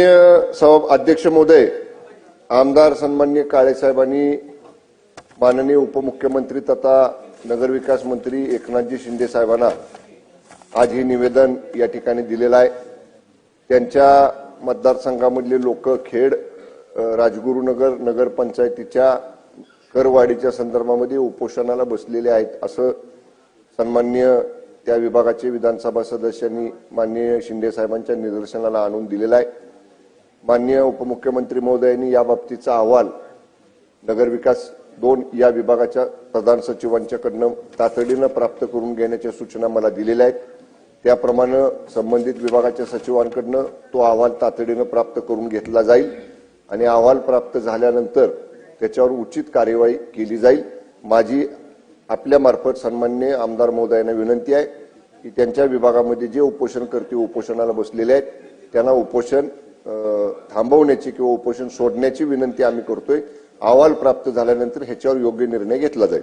सभा अध्यक्ष महोदय आमदार सन्मान्य काळेसाहेबांनी माननीय उपमुख्यमंत्री तथा नगरविकास मंत्री एकनाथजी शिंदे साहेबांना आज हे निवेदन या ठिकाणी दिलेलं आहे. त्यांच्या मतदारसंघामधले लोक खेड राजगुरुनगर नगरपंचायतीच्या करवाढीच्या संदर्भामध्ये उपोषणाला बसलेले आहेत असं सन्मान्य त्या विभागाचे विधानसभा सदस्यांनी माननीय शिंदे साहेबांच्या निदर्शनाला आणून दिलेलं आहे. माननीय उपमुख्यमंत्री महोदयांनी या बाबतीचा अहवाल नगरविकास दोन या विभागाच्या प्रधान सचिवांच्याकडनं तातडीनं प्राप्त करून घेण्याच्या सूचना मला दिलेल्या आहेत. त्याप्रमाणे संबंधित विभागाच्या सचिवांकडनं तो अहवाल तातडीनं प्राप्त करून घेतला जाईल आणि अहवाल प्राप्त झाल्यानंतर त्याच्यावर उचित कार्यवाही केली जाईल. माझी आपल्यामार्फत सन्मान्य आमदार महोदयांना विनंती आहे की त्यांच्या विभागामध्ये जे उपोषण करते उपोषणाला बसलेले आहेत त्यांना उपोषण थांबवण्याची किंवा उपोषण सोडण्याची विनंती आम्ही करतोय. अहवाल प्राप्त झाल्यानंतर ह्याच्यावर योग्य निर्णय घेतला जाईल.